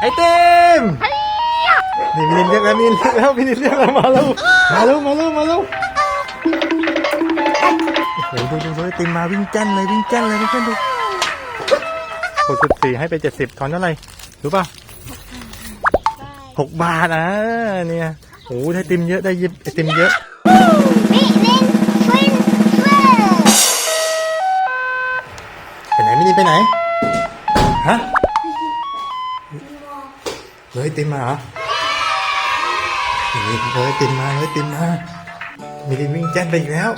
ไอเต็มนี่มินินเรียกแล้วมินินเรียกแล้วมินินเรียกแล้วมาแล้วมาแล้วมาแล้วมาแล้วโอ้โหดูดูดูไอติมมาวิ่งแจ้นเลยวิ่งแจ้นเลยเพื่อนๆดูหกสิบสี่ให้ไปเจ็ดสิบทอนเท่าไหร่รู้ป่ะหกบาทอะเนี่ยโอ้โหได้ไอติมเยอะได้ยิบไอติมเยอะมินินฟินเฟอร์ไปไหนมินินไปไหนฮะ เลยไอติมมาเหรอนี่เลยไอติมมาเลยไอติมมามินินวิ่งแจ้นไปอีกแล้ว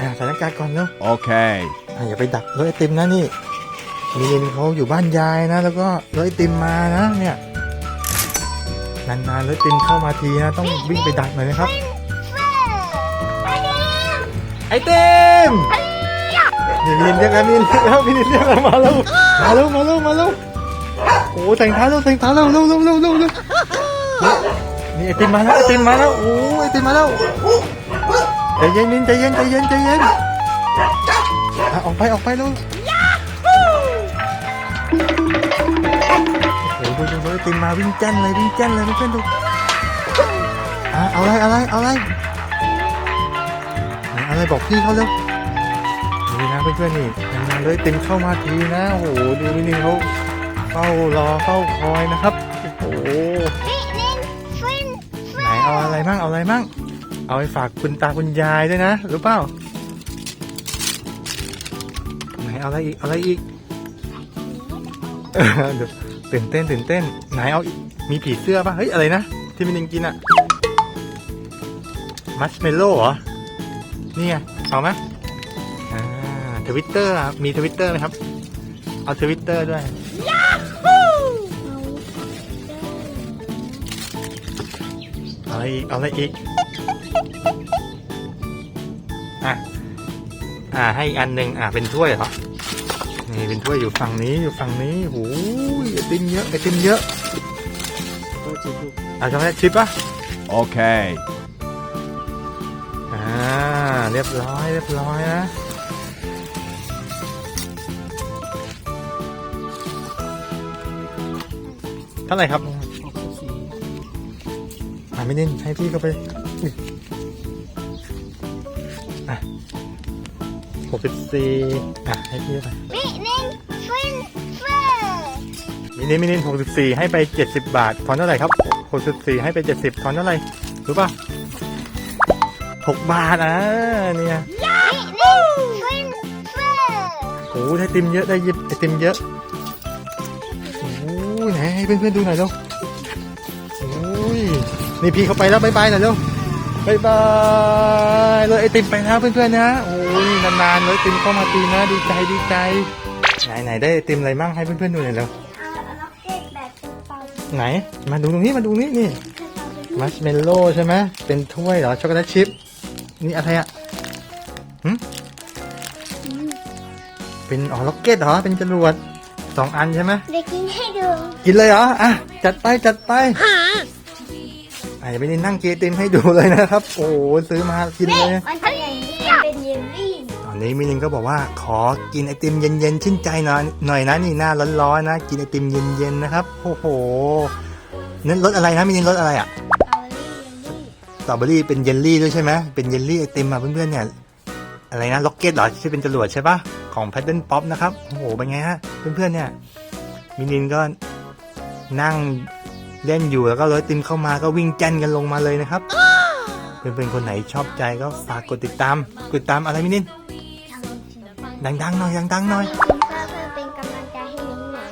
อ่าสถานการณ์ก่อนเนาะ Okay. อะอย่าไปดักรถไอติมนะนี่ มีนเขาอยู่บ้านยายนะ แล้วก็รถไอติมมานะเนี่ย นานๆรถไอติมเข้ามาทีนะ ต้องวิ่งไปดักหน่อยนะครับ ไอเต็มนี่มีนเรียกแล้วมีนเรียกแล้วมีนเรียกแล้วมาแล้วมาแล้วมาแล้วมาแล้วโอ้แต่งเท้าแล้วแต่งเท้าแล้วเร็วเร็วเร็วเร็วเร็วนี่ไอติมมาแล้วไอติมมาแล้วโอ้ไอติมมาแล้วใจเย็นมินใจเย็นใจเย็นใจเย็นออกไปออกไปลูกโอ้โหดูดูดูไอติมมาวิ่งแจ้นเลยวิ่งแจ้นเลยเพื่อนๆดูอะเอาอะไรเอาอะไรเอาอะไรเอาอะไรบอกพี่เขาเร็วนี่นะเพื่อนๆนี่นานๆเลยติมเข้ามาทีนะโอ้โหดูนี่นี่เขา ฝ้ารอเฝ้าคอยนะครับ โอ้โหมินินฟินไหนเอาอะไรมั่งเอาอะไรมั่งเอาไปฝากคุณตาคุณยายด้วยนะรู้เปล่าไหนเอาอะไรอีกเอาอะไรอีกเออเดี๋ยวตื่นเต้นตื่นเต้น ไหนเอาอีกมีผีเสื้อป่ะเฮ้ยอะไรนะที่มินิงกินอะมัชเมลโล่เหรอนี่ไงเอาไหมอ่าทวิตเตอร์มีทวิตเตอร์ไหมครับ เอาทวิตเตอร์ด้วย อาอะไรอีกเอาอะไรอีกอะอ่าให้อีกอันหนึ่งอ่าเป็นถ้วยเหรอนี่เป็นถ้วยอยู่ฝั่งนี้อยู่ฝั่งนี้โอ้ยไอติมเยอะไอติมเยอะอะช็อกโกแลตชิปป่ะ Okay. อ่าเรียบร้อยเรียบร้อยนะเท่าไหร่ครับอ่า ไม่เน้นให้พี่เข้าไปอุ๊ยอะหกสิบสี่อะให้พี่เข้าไปมินินฟินเฟอร์มินิมินิหกสิบสี่ให้ไปเจ็ดสิบบาททอนเท่าไหร่ครับหกสิบสี่ให้ไปเจ็ดสิบทอนเท่าไหร่รู้ป่ะหกบาทอะเนี่ยมินินฟินเฟอร์โอ้โหได้ไอติมเยอะได้ยิบไอติมเยอะโอ้ยไหนให้เพื่อนๆดูหน่อยเร็วโอ้ย นี่พี่เขาไปแล้วบายบายหน่อยเร็วบายบายเลยไอติมไปแล้วเพื่อนๆนะ โอ้ยนานๆเลยไอติมเข้ามาตีนะดีใจดีใจ ไหนไหนได้ไอติมอะไรมั่งให้เพื่อนๆดูหน่อยเร็วเอาล็อกเก็ตแบบเป็นเปาไหน มาดูตรงนี้มาดูนี่นี่มัชเมลโล่ใช่ไหมเป็นถ้วยเหรอช็อกโกแลตชิพนี่อะไรอะหึเป็นอ๋อล็อกเก็ตเหรอเป็นจรวดสองอันใช่ไหมเด็กกินให้ดู กินเลยเหรออะจัดไปจัดไป อะอย่าไปนี่นั่งเกยไอติมให้ดูเลยนะครับ โอ้โหซื้อมากินเลยมันจะอย่างนี้เป็นเยลลี่ตอนนี้มินินก็บอกว่าขอกินไอติมเย็นๆชื่นใจหน่อยหน่อยนะนี่หน้าร้อนๆนะ กินไอติมเย็นๆนะครับโอ้โหนั่นรสอะไรนะมินินรสอะไรอะเอาเยลลี่สตรอเบอรี่เป็นเยลลี่ด้วยใช่ไหมเป็นเยลลี่ไอติมอะเพื่อนๆเนี่ยอะไรนะล็อกเก็ตเหรอที่เป็นจรวดใช่ปะของแพดเดิลป๊อปนะครับโอ้โหเป็นไงฮะเพื่อนๆเนี่ยมินินก็นั่ง เล่นอยู่แล้วก็รถไอติมเข้ามาก็วิ่งแจ้นกันลงมาเลยนะครับ เพื่อนๆคนไหนชอบใจก็ฝากกดติดตาม กดติดตามอะไรมินินดังๆหน่อยดังๆหน่อยเพื่อเพื่อเป็นกำลังใจให้มิ้นหน่อย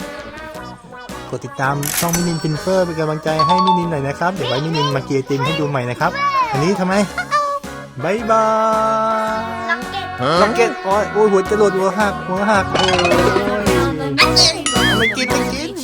กดติดตามช่องมินินฟินเฟอร์เป็นกำลังใจให้มินินหน่อยนะครับ เดี๋ยวไว้มินินมาเกียร์ติมให้ดูใหม่นะครับ อันนี้ทำไมบายบายล็อกเก็ตล็อกเก็ตโอ้ยโอ้ยหัวจะหลุดหัวหักหัวหักโอ้ยเอามันไม่กินไม่กิน